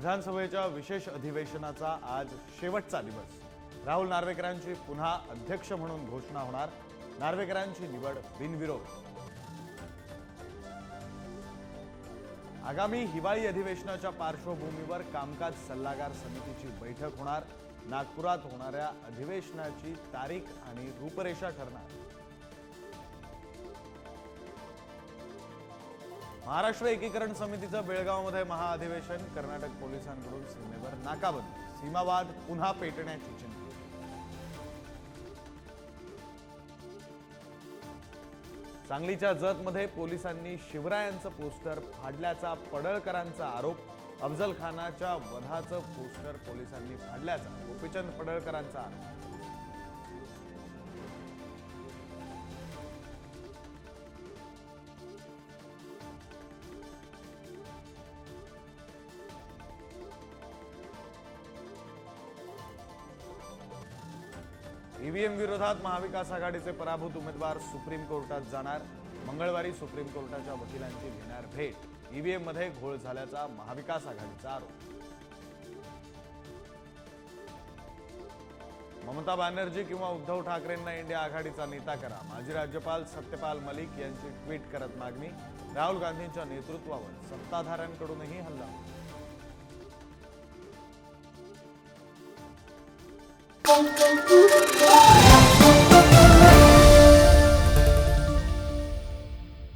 विधानसभेच्या विशेष अधिवेशनाचा आज शेवटचा दिवस. राहुल नार्वेकरांची पुन्हा अध्यक्ष म्हणून घोषणा होणार. नार्वेकरांची निवड बिनविरोध. आगामी हिवाळी अधिवेशनाच्या पार्श्वभूमीवर कामकाज सल्लागार समितीची बैठक होणार. नागपुरात होणाऱ्या अधिवेशनाची तारीख आणि रूपरेषा ठरणार. महाराष्ट्र एकीकरण समितीचं बेळगावमध्ये महाअधिवेशन कर्नाटक पोलिसांकडून सीमेवर नाकाबंदी. सीमावाद पुन्हा पेटण्याची चिंता. सांगलीच्या जतमध्ये पोलिसांनी शिवरायांचं पोस्टर फाडल्याचा पडळकरांचा आरोप. अफजल खानाच्या वधाचं पोस्टर पोलिसांनी फाडल्याचा गोपीचंद पडळकरांचा आरोप. ईव्हीएम विरोधात महाविकास आघाडीचे पराभूत उमेदवार सुप्रीम कोर्टात जाणार. मंगळवारी सुप्रीम कोर्टाच्या वकिलांची घेणार भेट. ईव्हीएममध्ये घोळ झाल्याचा महाविकास आघाडीचा आरोप. ममता बॅनर्जी किंवा उद्धव ठाकरेंना इंडिया आघाडीचा नेता करा. माजी राज्यपाल सत्यपाल मलिक यांची ट्विट करत मागणी. राहुल गांधींच्या नेतृत्वावर सत्ताधाऱ्यांकडूनही हल्ला. Thank you.